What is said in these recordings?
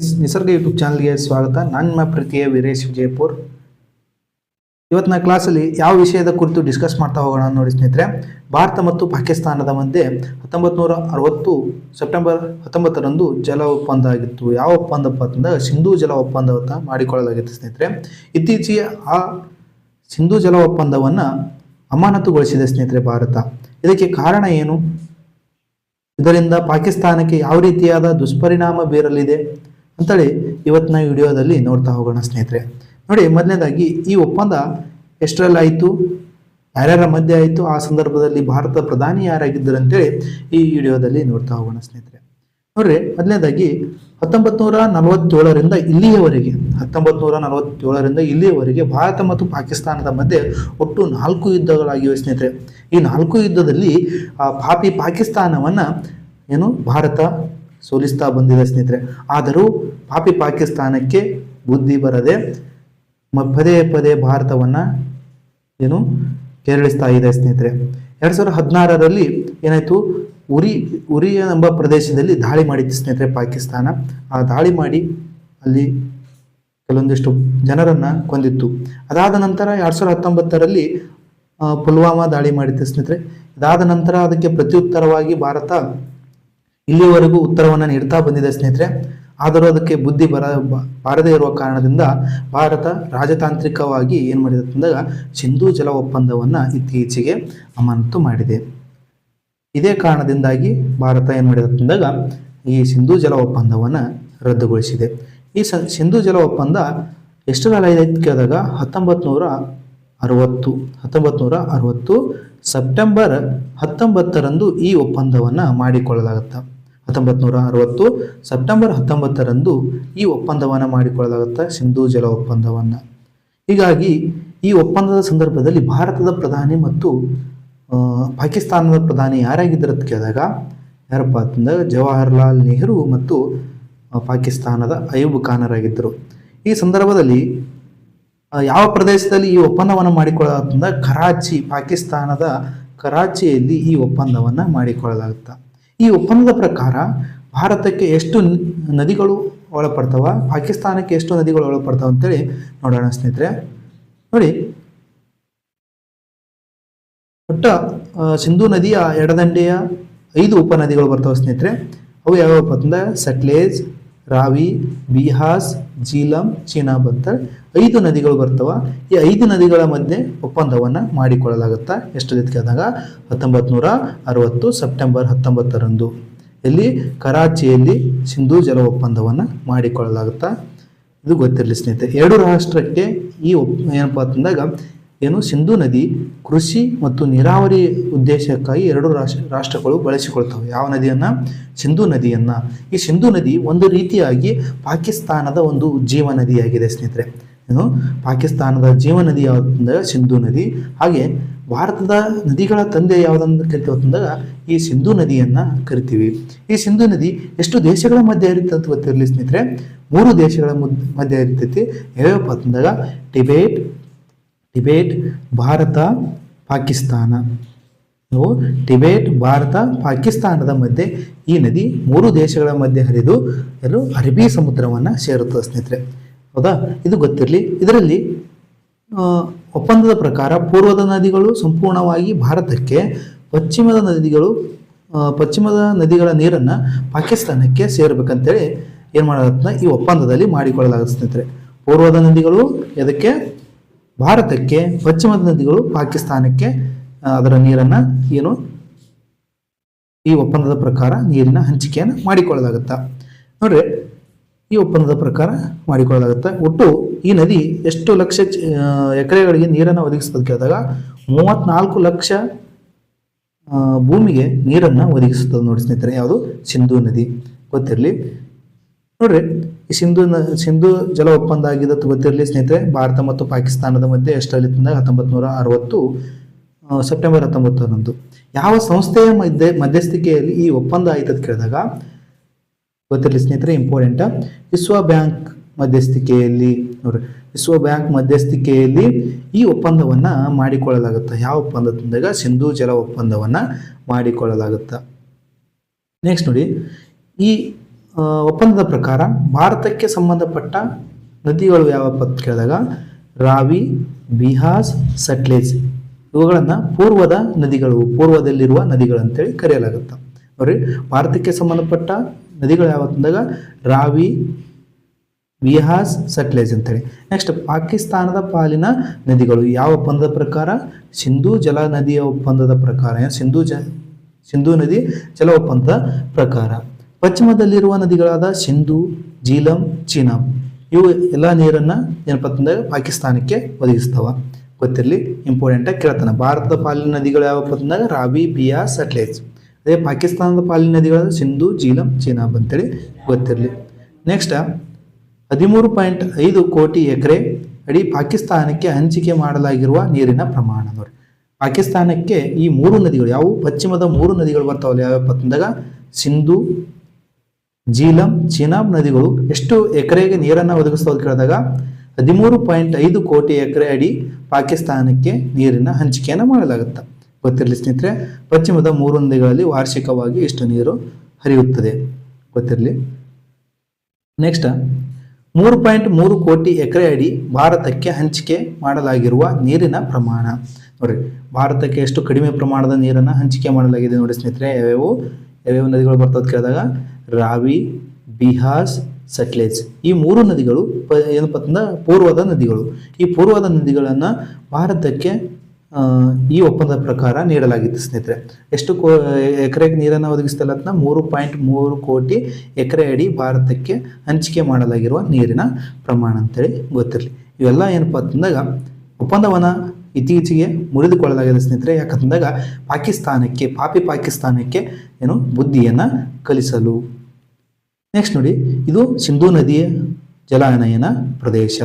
ನಿಸರ್ಗ ಯೂಟ್ಯೂಬ್ ಚಾನಲ್ಗೆ ಸ್ವಾಗತ. ನಾನು ನಿಮ್ಮ ಪ್ರೀತಿಯ ವೀರೇಶ್ ವಿಜಯಪುರ್. ಇವತ್ತಿನ ಕ್ಲಾಸಲ್ಲಿ ಯಾವ ವಿಷಯದ ಕುರಿತು ಡಿಸ್ಕಸ್ ಮಾಡ್ತಾ ಹೋಗೋಣ ನೋಡಿ ಸ್ನೇಹಿತರೆ. ಭಾರತ ಮತ್ತು ಪಾಕಿಸ್ತಾನದ ಮಧ್ಯೆ ಹತ್ತೊಂಬತ್ತು ಅರವತ್ತು ಸೆಪ್ಟೆಂಬರ್ ಹತ್ತೊಂಬತ್ತರಂದು ಜಲ ಒಪ್ಪಂದ ಆಗಿತ್ತು. ಯಾವ ಒಪ್ಪಂದಪ್ಪ ಅಂತಂದ್ರೆ ಸಿಂಧೂ ಜಲ ಒಪ್ಪಂದವನ್ನು ಮಾಡಿಕೊಳ್ಳಲಾಗಿತ್ತು ಸ್ನೇಹಿತರೆ. ಇತ್ತೀಚೆಗೆ ಆ ಸಿಂಧೂ ಜಲ ಒಪ್ಪಂದವನ್ನು ಅಮಾನತುಗೊಳಿಸಿದೆ ಸ್ನೇಹಿತರೆ ಭಾರತ. ಇದಕ್ಕೆ ಕಾರಣ ಏನು? ಇದರಿಂದ ಪಾಕಿಸ್ತಾನಕ್ಕೆ ಯಾವ ರೀತಿಯಾದ ದುಷ್ಪರಿಣಾಮ ಬೀರಲಿದೆ? ಅಂತೇಳಿ ಇವತ್ತಿನ ವಿಡಿಯೋದಲ್ಲಿ ನೋಡ್ತಾ ಹೋಗೋಣ ಸ್ನೇಹಿತರೆ. ನೋಡಿ, ಮೊದಲನೇದಾಗಿ ಈ ಒಪ್ಪಂದ ಎಷ್ಟರಲ್ಲಿ ಆಯಿತು? ಯಾರ್ಯಾರ ಮಧ್ಯೆ ಆಯಿತು? ಆ ಸಂದರ್ಭದಲ್ಲಿ ಭಾರತ ಪ್ರಧಾನಿ ಯಾರಾಗಿದ್ದರು ಅಂತೇಳಿ ಈ ವಿಡಿಯೋದಲ್ಲಿ ನೋಡ್ತಾ ಹೋಗೋಣ ಸ್ನೇಹಿತರೆ. ನೋಡ್ರಿ, ಮೊದಲನೇದಾಗಿ ಹತ್ತೊಂಬತ್ತು ನೂರ ನಲವತ್ತೇಳರಿಂದ ಇಲ್ಲಿಯವರೆಗೆ ಹತ್ತೊಂಬತ್ತು ನೂರ ನಲವತ್ತೇಳರಿಂದ ಇಲ್ಲಿಯವರೆಗೆ ಭಾರತ ಮತ್ತು ಪಾಕಿಸ್ತಾನದ ಮಧ್ಯೆ ಒಟ್ಟು ನಾಲ್ಕು ಯುದ್ಧಗಳಾಗಿವೆ ಸ್ನೇಹಿತರೆ. ಈ ನಾಲ್ಕು ಯುದ್ಧದಲ್ಲಿ, ಆ, ಪಾಪಿ ಪಾಕಿಸ್ತಾನವನ್ನು ಏನು? ಭಾರತ ಸೋಲಿಸ್ತಾ ಬಂದಿದೆ ಸ್ನೇಹಿತರೆ. ಆದರೂ ಪಾಪಿ ಪಾಕಿಸ್ತಾನಕ್ಕೆ ಬುದ್ಧಿ ಬರದೆ ಪದೇ ಪದೇ ಭಾರತವನ್ನು ಏನು ಕೆರಳಿಸ್ತಾ ಇದೆ ಸ್ನೇಹಿತರೆ. ಎರಡು ಸಾವಿರದ ಹದಿನಾರರಲ್ಲಿ ಏನಾಯಿತು? ಉರಿ ಉರಿ ಎಂಬ ಪ್ರದೇಶದಲ್ಲಿ ದಾಳಿ ಮಾಡಿತ್ತು ಸ್ನೇಹಿತರೆ ಪಾಕಿಸ್ತಾನ. ಆ ದಾಳಿ ಮಾಡಿ ಅಲ್ಲಿ ಕೆಲವೊಂದಿಷ್ಟು ಜನರನ್ನು ಕೊಂದಿತ್ತು. ಅದಾದ ನಂತರ ಎರಡು ಸಾವಿರದ ಹತ್ತೊಂಬತ್ತರಲ್ಲಿ ಪುಲ್ವಾಮಾ ದಾಳಿ ಮಾಡಿತ್ತು ಸ್ನೇಹಿತರೆ. ಇದಾದ ನಂತರ ಅದಕ್ಕೆ ಪ್ರತ್ಯುತ್ತರವಾಗಿ ಭಾರತ ಇಲ್ಲಿಯವರೆಗೂ ಉತ್ತರವನ್ನು ನೀಡ್ತಾ ಬಂದಿದೆ ಸ್ನೇಹಿತರೆ. ಆದರೂ ಅದಕ್ಕೆ ಬುದ್ಧಿ ಬರ ಬಾರದೇ ಇರುವ ಕಾರಣದಿಂದ ಭಾರತ ರಾಜತಾಂತ್ರಿಕವಾಗಿ ಏನು ಮಾಡಿದೆ ಅಂತಂದಾಗ ಸಿಂಧೂ ಜಲ ಒಪ್ಪಂದವನ್ನು ಇತ್ತೀಚೆಗೆ ಅಮಾನತು ಮಾಡಿದೆ. ಇದೇ ಕಾರಣದಿಂದಾಗಿ ಭಾರತ ಏನು ಮಾಡಿದೆ ಅಂತಂದಾಗ ಈ ಸಿಂಧೂ ಜಲ ಒಪ್ಪಂದವನ್ನು ರದ್ದುಗೊಳಿಸಿದೆ. ಈ ಸ, ಸಿಂಧೂ ಜಲ ಒಪ್ಪಂದ ಎಷ್ಟು ಕಾಲ ಇದೆ ಅಂತ ಕೇಳಿದಾಗ ಹತ್ತೊಂಬತ್ತು ನೂರ ಅರವತ್ತು ಹತ್ತೊಂಬತ್ತು ನೂರ ಅರವತ್ತು ಸೆಪ್ಟೆಂಬರ್ ಹತ್ತೊಂಬತ್ತರಂದು ಈ ಒಪ್ಪಂದವನ್ನು ಮಾಡಿಕೊಳ್ಳಲಾಗುತ್ತೆ ಹತ್ತೊಂಬತ್ತು ನೂರ ಅರವತ್ತು ಸೆಪ್ಟೆಂಬರ್ ಹತ್ತೊಂಬತ್ತರಂದು ಈ ಒಪ್ಪಂದವನ್ನು ಮಾಡಿಕೊಳ್ಳಲಾಗುತ್ತೆ, ಸಿಂಧೂ ಜಲ ಒಪ್ಪಂದವನ್ನು. ಹೀಗಾಗಿ ಈ ಒಪ್ಪಂದದ ಸಂದರ್ಭದಲ್ಲಿ ಭಾರತದ ಪ್ರಧಾನಿ ಮತ್ತು ಪಾಕಿಸ್ತಾನದ ಪ್ರಧಾನಿ ಯಾರಾಗಿದ್ದರು ಅಂತ ಕೇಳಿದಾಗ, ಯಾರಪ್ಪ ಅಂತಂದಾಗ ಜವಾಹರ್ಲಾಲ್ ನೆಹರು ಮತ್ತು ಪಾಕಿಸ್ತಾನದ ಅಯೂಬ್ ಖಾನರಾಗಿದ್ದರು. ಈ ಸಂದರ್ಭದಲ್ಲಿ ಯಾವ ಪ್ರದೇಶದಲ್ಲಿ ಈ ಒಪ್ಪಂದವನ್ನು ಮಾಡಿಕೊಳ್ಳಲಾಗುತ್ತದೆ ಕರಾಚಿ, ಪಾಕಿಸ್ತಾನದ ಕರಾಚಿಯಲ್ಲಿ ಈ ಒಪ್ಪಂದವನ್ನು ಮಾಡಿಕೊಳ್ಳಲಾಗುತ್ತೆ. ಈ ಒಪ್ಪಂದದ ಪ್ರಕಾರ ಭಾರತಕ್ಕೆ ಎಷ್ಟು ನದಿಗಳು ಒಳಪಡ್ತಾವ, ಪಾಕಿಸ್ತಾನಕ್ಕೆ ಎಷ್ಟು ನದಿಗಳು ಒಳಪಡ್ತಾವ ಅಂತೇಳಿ ನೋಡೋಣ ಸ್ನೇಹಿತರೆ. ನೋಡಿ, ಒಟ್ಟ ಸಿಂಧೂ ನದಿಯ ಎಡದಂಡೆಯ ಐದು ಉಪನದಿಗಳು ಬರ್ತಾವೆ ಸ್ನೇಹಿತರೆ. ಅವು ಯಾವ್ಯಾವಪ್ಪ ಅಂತಂದ್ರೆ ಸಟ್ಲೇಜ್ ರಾವಿ, ಬಿಹಾಸ್, ಜೀಲಂ, ಚೀನಾ ಅಂತ ಐದು ನದಿಗಳು ಬರ್ತವ. ಈ ಐದು ನದಿಗಳ ಮಧ್ಯೆ ಒಪ್ಪಂದವನ್ನು ಮಾಡಿಕೊಳ್ಳಲಾಗುತ್ತಾ? ಎಷ್ಟು ಕೇಳಿದಾಗ ಹತ್ತೊಂಬತ್ತು ನೂರ ಅರವತ್ತು ಸೆಪ್ಟೆಂಬರ್ ಹತ್ತೊಂಬತ್ತರಂದು. ಇಲ್ಲಿ ಕರಾಚಿಯಲ್ಲಿ ಸಿಂಧೂ ಜಲ ಒಪ್ಪಂದವನ್ನು ಮಾಡಿಕೊಳ್ಳಲಾಗುತ್ತಾ? ಇದು ಗೊತ್ತಿರಲಿ ಸ್ನೇಹಿತರೆ. ಎರಡು ರಾಷ್ಟ್ರಕ್ಕೆ ಈ ಒಪ್ ಏನಪ್ಪ ಅಂತಂದಾಗ ಏನು ಸಿಂಧೂ ನದಿ, ಕೃಷಿ ಮತ್ತು ನೀರಾವರಿ ಉದ್ದೇಶಕ್ಕಾಗಿ ಎರಡು ರಾಷ್ಟ್ರ ರಾಷ್ಟ್ರಗಳು ಬಳಸಿಕೊಳ್ತವೆ. ಯಾವ ನದಿಯನ್ನು? ಸಿಂಧೂ ನದಿಯನ್ನು. ಈ ಸಿಂಧೂ ನದಿ ಒಂದು ರೀತಿಯಾಗಿ ಪಾಕಿಸ್ತಾನದ ಒಂದು ಜೀವ ನದಿಯಾಗಿದೆ ಸ್ನೇಹಿತರೆ. ಏನು? ಪಾಕಿಸ್ತಾನದ ಜೀವ ನದಿ ಯಾವುದಂದಾಗ ಸಿಂಧೂ ನದಿ. ಹಾಗೆ ಭಾರತದ ನದಿಗಳ ತಂದೆ ಯಾವುದಂತ ಕರಿತೀವಿ ಅಂತಂದಾಗ ಈ ಸಿಂಧೂ ನದಿಯನ್ನು ಕರಿತೀವಿ. ಈ ಸಿಂಧೂ ನದಿ ಎಷ್ಟು ದೇಶಗಳ ಮಧ್ಯೆ ಇರುತ್ತೆ ಅಂತ ಗೊತ್ತಿರಲಿ ಸ್ನೇಹಿತರೆ. ಮೂರು ದೇಶಗಳ ಮಧ್ಯ ಹರಿತೈತಿ ಯಾವ್ಯಾವಪ್ಪ ಅಂತಂದಾಗ? ಟಿಬೇಟ್ ಟಿಬೇಟ್, ಭಾರತ, ಪಾಕಿಸ್ತಾನ. ಟಿಬೇಟ್, ಭಾರತ, ಪಾಕಿಸ್ತಾನದ ಮಧ್ಯೆ ಈ ನದಿ ಮೂರು ದೇಶಗಳ ಮಧ್ಯೆ ಹರಿದು ಎಲ್ಲರೂ ಅರಬ್ಬಿ ಸಮುದ್ರವನ್ನು ಸೇರುತ್ತದೆ ಸ್ನೇಹಿತರೆ. ಹೌದಾ? ಇದು ಗೊತ್ತಿರಲಿ. ಇದರಲ್ಲಿ ಒಪ್ಪಂದದ ಪ್ರಕಾರ ಪೂರ್ವದ ನದಿಗಳು ಸಂಪೂರ್ಣವಾಗಿ ಭಾರತಕ್ಕೆ, ಪಶ್ಚಿಮದ ನದಿಗಳು ಪಶ್ಚಿಮದ ನದಿಗಳ ನೀರನ್ನು ಪಾಕಿಸ್ತಾನಕ್ಕೆ ಸೇರಬೇಕಂತೇಳಿ ಏನು ಮಾಡೋದನ್ನ ಈ ಒಪ್ಪಂದದಲ್ಲಿ ಮಾಡಿಕೊಳ್ಳಲಾಗುತ್ತೆ ಸ್ನೇಹಿತರೆ. ಪೂರ್ವದ ನದಿಗಳು, ಎದಕ್ಕೆ? ಭಾರತಕ್ಕೆ ಪಶ್ಚಿಮದ ನದಿಗಳು ಪಾಕಿಸ್ತಾನಕ್ಕೆ ಅದರ ನೀರನ್ನು ಏನು, ಈ ಒಪ್ಪಂದದ ಪ್ರಕಾರ ನೀರಿನ ಹಂಚಿಕೆಯನ್ನು ಮಾಡಿಕೊಳ್ಳಲಾಗುತ್ತಾ. ನೋಡ್ರಿ, ಈ ಒಪ್ಪಂದದ ಪ್ರಕಾರ ಮಾಡಿಕೊಳ್ಳಲಾಗುತ್ತೆ. ಒಟ್ಟು ಈ ನದಿ ಎಷ್ಟು ಲಕ್ಷ ಎಕರೆಗಳಿಗೆ ನೀರನ್ನು ಒದಗಿಸ್ತದೆ ಕೇಳಿದಾಗ ಮೂವತ್ನಾಲ್ಕು ಲಕ್ಷ ಭೂಮಿಗೆ ನೀರನ್ನು ಒದಗಿಸುತ್ತದೆ ನೋಡಿ ಸ್ನೇಹಿತರೆ. ಯಾವುದು? ಸಿಂಧೂ ನದಿ. ಗೊತ್ತಿರಲಿ? ನೋಡ್ರಿ, ಈ ಸಿಂಧು ಸಿಂಧು ಜಲ ಒಪ್ಪಂದ ಆಗಿದ್ದ ಗೊತ್ತಿರಲಿ ಸ್ನೇಹಿತರೆ, ಭಾರತ ಮತ್ತು ಪಾಕಿಸ್ತಾನದ ಮಧ್ಯೆ ಎಷ್ಟರಲ್ಲಿ ಹತ್ತೊಂಬತ್ತು ನೂರ ಅರವತ್ತು ಸೆಪ್ಟೆಂಬರ್ ಹತ್ತೊಂಬತ್ತರಂದು. ಯಾವ ಸಂಸ್ಥೆಯ ಮಧ್ಯೆ, ಮಧ್ಯಸ್ಥಿಕೆಯಲ್ಲಿ ಈ ಒಪ್ಪಂದ ಆಯ್ತು ಅಂತ ಕೇಳಿದಾಗ, ಗೊತ್ತಿರಲಿ ಸ್ನೇಹಿತರೆ ಇಂಪಾರ್ಟೆಂಟ್ ವಿಶ್ವ ಬ್ಯಾಂಕ್ ಮಧ್ಯಸ್ಥಿಕೆಯಲ್ಲಿ, ನೋಡ್ರಿ, ವಿಶ್ವ ಬ್ಯಾಂಕ್ ಮಧ್ಯಸ್ಥಿಕೆಯಲ್ಲಿ ಈ ಒಪ್ಪಂದವನ್ನು ಮಾಡಿಕೊಳ್ಳಲಾಗುತ್ತೆ. ಯಾವ ಒಪ್ಪಂದ ತಿಂದಾಗ? ಸಿಂಧು ಜಲ ಒಪ್ಪಂದವನ್ನು ಮಾಡಿಕೊಳ್ಳಲಾಗುತ್ತೆ. ನೆಕ್ಸ್ಟ್ ನೋಡಿ, ಈ ಒಪ್ಪಂದದ ಪ್ರಕಾರ ಭಾರತಕ್ಕೆ ಸಂಬಂಧಪಟ್ಟ ನದಿಗಳು ಯಾವಪ್ಪ ಅಂತ ಕೇಳಿದಾಗ? ರಾವಿ, ಬಿಹಾಸ್, ಸಟ್ಲೇಜ್. ಇವುಗಳನ್ನು ಪೂರ್ವದ ನದಿಗಳು, ಪೂರ್ವದಲ್ಲಿರುವ ನದಿಗಳು ಅಂತೇಳಿ ಕರೆಯಲಾಗುತ್ತೆ. ಅವ್ರಿ ಭಾರತಕ್ಕೆ ಸಂಬಂಧಪಟ್ಟ ನದಿಗಳು ಯಾವತ್ತಂದಾಗ ರಾವಿ, ಬಿಹಾಸ್, ಸಟ್ಲೇಜ್ ಅಂತೇಳಿ. ನೆಕ್ಸ್ಟ್ ಪಾಕಿಸ್ತಾನದ ಪಾಲಿನ ನದಿಗಳು ಯಾವ ಒಪ್ಪಂದದ ಪ್ರಕಾರ? ಸಿಂಧೂ ಜಲ ನದಿಯ ಒಪ್ಪಂದದ ಪ್ರಕಾರ. ಸಿಂಧೂ ಜ ಸಿಂಧೂ ನದಿ ಜಲ ಒಪ್ಪಂದದ ಪ್ರಕಾರ. ಪಶ್ಚಿಮದಲ್ಲಿರುವ ನದಿಗಳಾದ ಸಿಂಧು ಜೀಲಂ ಚೀನಾಬ್ ಇವು ಎಲ್ಲ ನೀರನ್ನು ಏನಪ್ಪ ಅಂತಂದಾಗ ಪಾಕಿಸ್ತಾನಕ್ಕೆ ಒದಗಿಸ್ತಾವ. ಗೊತ್ತಿರಲಿ? ಇಂಪಾರ್ಟೆಂಟಾಗಿ ಕೇಳ್ತಾನೆ. ಭಾರತದ ಪಾಲಿನ ನದಿಗಳು ಯಾವಪ್ಪ ಅಂತಂದಾಗ ರಾವಿ ಬಿಯಾ, ಸಟ್ಲೇಜ್. ಅದೇ ಪಾಕಿಸ್ತಾನದ ಪಾಲಿನ ನದಿಗಳಾದ ಸಿಂಧು ಜೀಲಂ ಚೀನಾಬ್ ಅಂತೇಳಿ ಗೊತ್ತಿರಲಿ. ನೆಕ್ಸ್ಟ್ ಹದಿಮೂರು ಪಾಯಿಂಟ್ ಐದು ಕೋಟಿ ಎಕರೆ ಅಡಿ ಪಾಕಿಸ್ತಾನಕ್ಕೆ ಹಂಚಿಕೆ ಮಾಡಲಾಗಿರುವ ನೀರಿನ ಪ್ರಮಾಣ ನೋಡಿ. ಪಾಕಿಸ್ತಾನಕ್ಕೆ ಈ ಮೂರು ನದಿಗಳು ಯಾವುವು ಪಶ್ಚಿಮದ ಮೂರು ನದಿಗಳು ಬರ್ತಾವಲ್ಲ ಯಾವ್ಯಾವ ಅಂತಂದಾಗ ಸಿಂಧು ಜೀಲಂ, ಚಿನಾಬ್ ನದಿಗಳು ಎಷ್ಟು ಎಕರೆಗೆ ನೀರನ್ನು ಒದಗಿಸೋದು ಕೇಳಿದಾಗ ಹದಿಮೂರು ಪಾಯಿಂಟ್ ಐದು ಕೋಟಿ ಎಕರೆ ಅಡಿ ಪಾಕಿಸ್ತಾನಕ್ಕೆ ನೀರಿನ ಹಂಚಿಕೆಯನ್ನು ಮಾಡಲಾಗುತ್ತೆ. ಗೊತ್ತಿರಲಿ ಸ್ನೇಹಿತರೆ, ಪಶ್ಚಿಮದ ಮೂರು ನದಿಗಳಲ್ಲಿ ವಾರ್ಷಿಕವಾಗಿ ಇಷ್ಟು ನೀರು ಹರಿಯುತ್ತದೆ. ಗೊತ್ತಿರಲಿ? ನೆಕ್ಸ್ಟ್ ಮೂರು ಪಾಯಿಂಟ್ ಮೂರು ಕೋಟಿ ಎಕರೆ ಅಡಿ ಭಾರತಕ್ಕೆ ಹಂಚಿಕೆ ಮಾಡಲಾಗಿರುವ ನೀರಿನ ಪ್ರಮಾಣ. ನೋಡ್ರಿ, ಭಾರತಕ್ಕೆ ಎಷ್ಟು ಕಡಿಮೆ ಪ್ರಮಾಣದ ನೀರನ್ನು ಹಂಚಿಕೆ ಮಾಡಲಾಗಿದೆ ನೋಡಿ ಸ್ನೇಹಿತರೆ, ಯಾವ್ಯಾವು? ಯಾವ್ಯಾವ ನದಿಗಳು ಬರ್ತದೆ ಕೇಳಿದಾಗ? ರಾವಿ, ಬಿಹಾಸ್, ಸಟ್ಲೇಜ್. ಈ ಮೂರು ನದಿಗಳು ಪ ಏನಪ್ಪ ಅಂತಂದ್ರೆ ಪೂರ್ವದ ನದಿಗಳು. ಈ ಪೂರ್ವದ ನದಿಗಳನ್ನು ಭಾರತಕ್ಕೆ ಈ ಒಪ್ಪಂದದ ಪ್ರಕಾರ ನೀಡಲಾಗಿತ್ತು ಸ್ನೇಹಿತರೆ. ಎಷ್ಟು ಕೋ ಎಕರೆಗೆ ನೀರನ್ನು ಒದಗಿಸ್ತಲ್ಲ ಅಂತ ಮೂರು ಪಾಯಿಂಟ್ ಮೂರು ಕೋಟಿ ಎಕರೆ ಅಡಿ ಭಾರತಕ್ಕೆ ಹಂಚಿಕೆ ಮಾಡಲಾಗಿರುವ ನೀರಿನ ಪ್ರಮಾಣ ಅಂತೇಳಿ ಗೊತ್ತಿರಲಿ. ಇವೆಲ್ಲ ಏನಪ್ಪ ಅಂತಂದಾಗ ಒಪ್ಪಂದವನ್ನು ಇತ್ತೀಚೆಗೆ ಮುರಿದುಕೊಳ್ಳಲಾಗಿದೆ ಸ್ನೇಹಿತರೆ. ಯಾಕಂತಂದಾಗ ಪಾಕಿಸ್ತಾನಕ್ಕೆ, ಪಾಪಿ ಪಾಕಿಸ್ತಾನಕ್ಕೆ ಏನು ಬುದ್ಧಿಯನ್ನು ಕಲಿಸಲು. ನೆಕ್ಸ್ಟ್ ನೋಡಿ, ಇದು ಸಿಂಧೂ ನದಿಯ ಜಲಾನಯನ ಪ್ರದೇಶ.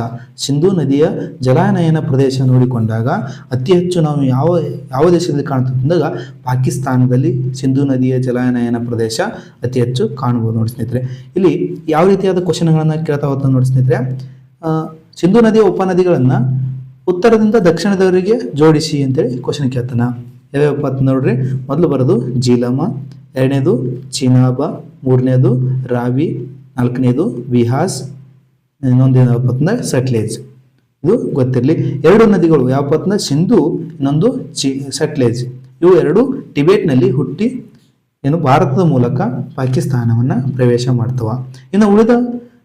ಸಿಂಧೂ ನದಿಯ ಜಲಾನಯನ ಪ್ರದೇಶ ನೋಡಿಕೊಂಡಾಗ ಅತಿ ಹೆಚ್ಚು ನಾವು ಯಾವ ಯಾವ ದೇಶದಲ್ಲಿ ಕಾಣ್ತೀವಿ ಅಂದಾಗ ಪಾಕಿಸ್ತಾನದಲ್ಲಿ ಸಿಂಧೂ ನದಿಯ ಜಲಾನಯನ ಪ್ರದೇಶ ಅತಿ ಹೆಚ್ಚು ಕಾಣಬಹುದು ನೋಡಿ ಸ್ನೇಹಿತರೆ. ಇಲ್ಲಿ ಯಾವ ರೀತಿಯಾದ ಕ್ವಶನ್ಗಳನ್ನು ಕೇಳ್ತಾ ಹೋಗ್ತಾ ನೋಡಿ ಸ್ನೇಹಿತರೆ ಸಿಂಧೂ ನದಿಯ ಉಪನದಿಗಳನ್ನು ಉತ್ತರದಿಂದ ದಕ್ಷಿಣದವರೆಗೆ ಜೋಡಿಸಿ ಅಂತೇಳಿ ಕ್ವಶನ್ ಕೇಳ್ತಾನ. ಯಾವ್ಯಾವಪ್ಪ ಅಂತ ನೋಡ್ರಿ? ಮೊದಲು ಬರೋದು ಜೀಲಮ, ಎರಡನೇದು ಚಿನಾಬ, ಮೂರನೇದು ರಾವಿ, ನಾಲ್ಕನೇದು ವಿಹಾಸ್, ಇನ್ನೊಂದು ಏನಪ್ಪ ಅಂತಂದ್ರೆ ಸಟ್ಲೇಜ್. ಇದು ಗೊತ್ತಿರಲಿ. ಎರಡು ನದಿಗಳು ಯಾವಪ್ಪ ಸಿಂಧು, ಇನ್ನೊಂದು ಚಿ, ಸಟ್ಲೇಜ್. ಇವು ಎರಡು ಟಿಬೇಟ್ನಲ್ಲಿ ಹುಟ್ಟಿ ಏನು ಭಾರತದ ಮೂಲಕ ಪಾಕಿಸ್ತಾನವನ್ನು ಪ್ರವೇಶ ಮಾಡ್ತವ. ಇನ್ನು ಉಳಿದ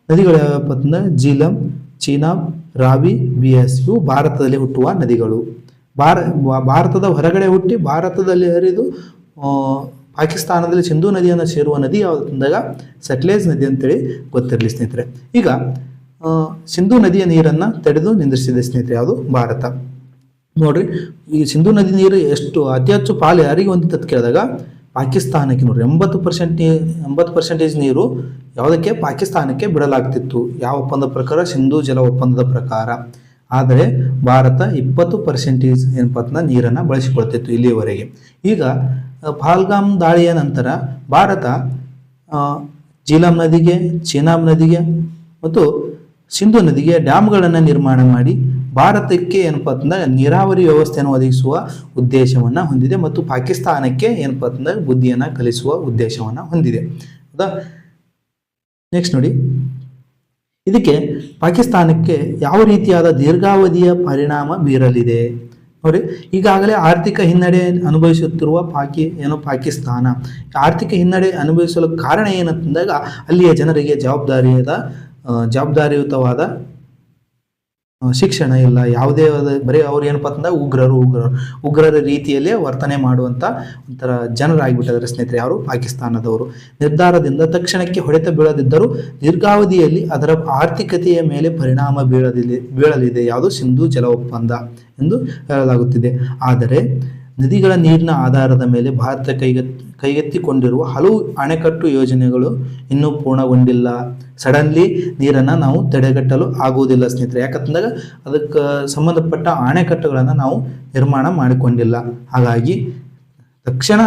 ನದಿಗಳು ಯಾವಪ್ಪ ಅಂತಂದ್ರೆ ಜೀಲಂ, ಚೀನಾಬ್, ರಾವಿ ಬಿಎಸ್ ಇವು ಭಾರತದಲ್ಲಿ ಹುಟ್ಟುವ ನದಿಗಳು. ಭಾರ, ಭಾರತದ ಹೊರಗಡೆ ಹುಟ್ಟಿ ಭಾರತದಲ್ಲಿ ಹರಿದು ಪಾಕಿಸ್ತಾನದಲ್ಲಿ ಸಿಂಧೂ ನದಿಯನ್ನು ಸೇರುವ ನದಿ ಯಾವುದು ಅಂದಾಗ ಸಟ್ಲೇಜ್ ನದಿ ಅಂತೇಳಿ ಗೊತ್ತಿರಲಿ ಸ್ನೇಹಿತರೆ. ಈಗ ಸಿಂಧೂ ನದಿಯ ನೀರನ್ನು ತಡೆದು ನಿಂದ್ರಿಸಿದೆ ಸ್ನೇಹಿತರೆ ಯಾವುದು? ಭಾರತ. ನೋಡ್ರಿ, ಈ ಸಿಂಧೂ ನದಿ ನೀರು ಎಷ್ಟು ಅತಿ ಹೆಚ್ಚು ಪಾಲು ಯಾರಿಗೆ ಅಂತ ಕೇಳಿದಾಗ, ಪಾಕಿಸ್ತಾನಕ್ಕೆ ನೋಡ್ರಿ, ಎಂಬತ್ತು ಪರ್ಸೆಂಟ್ ಎಂಬತ್ತು ಪರ್ಸೆಂಟೇಜ್ ನೀರು ಯಾವುದಕ್ಕೆ? ಪಾಕಿಸ್ತಾನಕ್ಕೆ ಬಿಡಲಾಗ್ತಿತ್ತು. ಯಾವ ಒಪ್ಪಂದ ಪ್ರಕಾರ? ಸಿಂಧೂ ಜಲ ಒಪ್ಪಂದದ ಪ್ರಕಾರ. ಆದರೆ ಭಾರತ ಇಪ್ಪತ್ತು ಪರ್ಸೆಂಟೇಜ್ ಏನಪ್ಪ ಅಂತಂದ್ರೆ ನೀರನ್ನು ಬಳಸಿಕೊಳ್ತಿತ್ತು ಇಲ್ಲಿಯವರೆಗೆ. ಈಗ ಫಾಲ್ಗಾಮ್ ದಾಳಿಯ ನಂತರ ಭಾರತ ಜೀಲಂ ನದಿಗೆ ಚೀನಾಮ್ ನದಿಗೆ ಮತ್ತು ಸಿಂಧು ನದಿಗೆ ಡ್ಯಾಮ್ಗಳನ್ನು ನಿರ್ಮಾಣ ಮಾಡಿ ಭಾರತಕ್ಕೆ ಏನಪ್ಪ ಅಂತಂದ್ರೆ ನೀರಾವರಿ ವ್ಯವಸ್ಥೆಯನ್ನು ಒದಗಿಸುವ ಉದ್ದೇಶವನ್ನು ಹೊಂದಿದೆ ಮತ್ತು ಪಾಕಿಸ್ತಾನಕ್ಕೆ ಏನಪ್ಪ ಅಂತಂದ್ರೆ ಬುದ್ಧಿಯನ್ನು ಕಲಿಸುವ ಉದ್ದೇಶವನ್ನು ಹೊಂದಿದೆ. ಹೌದಾ ನೆಕ್ಸ್ಟ್ ನೋಡಿ. ಇದಕ್ಕೆ ಪಾಕಿಸ್ತಾನಕ್ಕೆ ಯಾವ ರೀತಿಯಾದ ದೀರ್ಘಾವಧಿಯ ಪರಿಣಾಮ ಬೀರಲಿದೆ? ನೋಡಿ, ಈಗಾಗಲೇ ಆರ್ಥಿಕ ಹಿನ್ನಡೆ ಅನುಭವಿಸುತ್ತಿರುವ ಪಾಕಿ, ಏನು ಪಾಕಿಸ್ತಾನ. ಆರ್ಥಿಕ ಹಿನ್ನಡೆ ಅನುಭವಿಸಲು ಕಾರಣ ಏನಂತಂದಾಗ ಅಲ್ಲಿಯ ಜನರಿಗೆ ಜವಾಬ್ದಾರಿಯಾದ ಜವಾಬ್ದಾರಿಯುತವಾದ ಶಿಕ್ಷಣ ಇಲ್ಲ, ಯಾವುದೇ ಬರೀ ಅವ್ರು ಏನಪ್ಪ ಅಂದ್ರೆ ಉಗ್ರರು ಉಗ್ರರು, ಉಗ್ರರ ರೀತಿಯಲ್ಲೇ ವರ್ತನೆ ಮಾಡುವಂಥ ಒಂಥರ ಜನರಾಗಿಬಿಟ್ಟಿದ್ದಾರೆ ಸ್ನೇಹಿತರೆ ಯಾರು? ಪಾಕಿಸ್ತಾನದವರು. ನಿರ್ಧಾರದಿಂದ ತಕ್ಷಣಕ್ಕೆ ಹೊಡೆತ ಬೀಳದಿದ್ದರೂ ದೀರ್ಘಾವಧಿಯಲ್ಲಿ ಅದರ ಆರ್ಥಿಕತೆಯ ಮೇಲೆ ಪರಿಣಾಮ ಬೀಳಲಿದೆ ಬೀಳಲಿದೆ. ಯಾವುದು ಸಿಂಧೂ ಜಲ ಒಪ್ಪಂದ ಎಂದು ಹೇಳಲಾಗುತ್ತಿದೆ. ಆದರೆ ನದಿಗಳ ನೀರಿನ ಆಧಾರದ ಮೇಲೆ ಭಾರತ ಕೈಗೆತ್ ಕೈಗೆತ್ತಿಕೊಂಡಿರುವ ಹಲವು ಅಣೆಕಟ್ಟು ಯೋಜನೆಗಳು ಇನ್ನೂ ಪೂರ್ಣಗೊಂಡಿಲ್ಲ. ಸಡನ್ಲಿ ನೀರನ್ನು ನಾವು ತಡೆಗಟ್ಟಲು ಆಗುವುದಿಲ್ಲ ಸ್ನೇಹಿತರೆ. ಯಾಕಂತಂದಾಗ ಅದಕ್ಕೆ ಸಂಬಂಧಪಟ್ಟ ಅಣೆಕಟ್ಟುಗಳನ್ನು ನಾವು ನಿರ್ಮಾಣ ಮಾಡಿಕೊಂಡಿಲ್ಲ. ಹಾಗಾಗಿ ತಕ್ಷಣ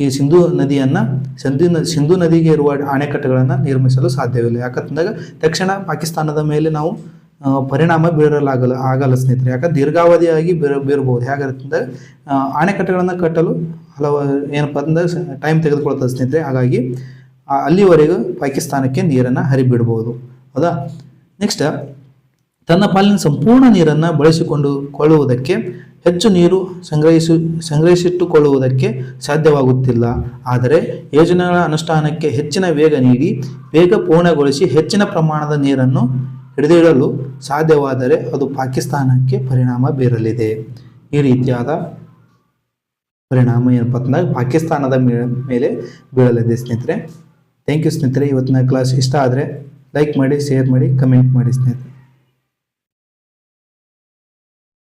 ಈ ಸಿಂಧೂ ನದಿಯನ್ನು, ಸಿಂಧು ಸಿಂಧೂ ನದಿಗೆ ಇರುವ ಅಣೆಕಟ್ಟುಗಳನ್ನು ನಿರ್ಮಿಸಲು ಸಾಧ್ಯವಿಲ್ಲ. ಯಾಕಂತಂದಾಗ ತಕ್ಷಣ ಪಾಕಿಸ್ತಾನದ ಮೇಲೆ ನಾವು ಪರಿಣಾಮ ಬೀರಲಾಗಲ್ಲ ಆಗಲ್ಲ ಸ್ನೇಹಿತರೆ. ಯಾಕಂದ್ರೆ ದೀರ್ಘಾವಧಿಯಾಗಿ ಬೀರ ಬೀರಬಹುದು. ಹೇಗಾಗುತ್ತೆ ಅಣೆಕಟ್ಟುಗಳನ್ನು ಕಟ್ಟಲು ಹಲವು ಏನಪ್ಪ ಅಂದ್ರೆ ಟೈಮ್ ತೆಗೆದುಕೊಳ್ತದೆ ಸ್ನೇಹಿತರೆ. ಹಾಗಾಗಿ ಅಲ್ಲಿವರೆಗೂ ಪಾಕಿಸ್ತಾನಕ್ಕೆ ನೀರನ್ನು ಹರಿಬಿಡ್ಬೋದು. ಹೌದಾ? ನೆಕ್ಸ್ಟ್ ತನ್ನ ಪಾಲಿನ ಸಂಪೂರ್ಣ ನೀರನ್ನು ಬಳಸಿಕೊಂಡು ಕೊಳ್ಳುವುದಕ್ಕೆ ಹೆಚ್ಚು ನೀರು ಸಂಗ್ರಹಿಸಿ ಸಂಗ್ರಹಿಸಿಟ್ಟುಕೊಳ್ಳುವುದಕ್ಕೆ ಸಾಧ್ಯವಾಗುತ್ತಿಲ್ಲ. ಆದರೆ, ಯೋಜನೆಗಳ ಅನುಷ್ಠಾನಕ್ಕೆ ಹೆಚ್ಚಿನ ವೇಗ ನೀಡಿ, ವೇಗ ಪೂರ್ಣಗೊಳಿಸಿ ಹೆಚ್ಚಿನ ಪ್ರಮಾಣದ ನೀರನ್ನು ಹಿಡಿದಿಡಲು ಸಾಧ್ಯವಾದರೆ ಅದು ಪಾಕಿಸ್ತಾನಕ್ಕೆ ಪರಿಣಾಮ ಬೀರಲಿದೆ. ಈ ರೀತಿಯಾದ ಪರಿಣಾಮ ಏನಪ್ಪ ಅಂತಂದಾಗ ಪಾಕಿಸ್ತಾನದ ಮೇಲೆ ಬೀಳಲಿದೆ ಸ್ನೇಹಿತರೆ. ಥ್ಯಾಂಕ್ ಯು ಸ್ನೇಹಿತರೆ. ಇವತ್ತಿನ ಕ್ಲಾಸ್ ಇಷ್ಟ ಆದರೆ ಲೈಕ್ ಮಾಡಿ ಶೇರ್ ಮಾಡಿ ಕಮೆಂಟ್ ಮಾಡಿ ಸ್ನೇಹಿತರೆ.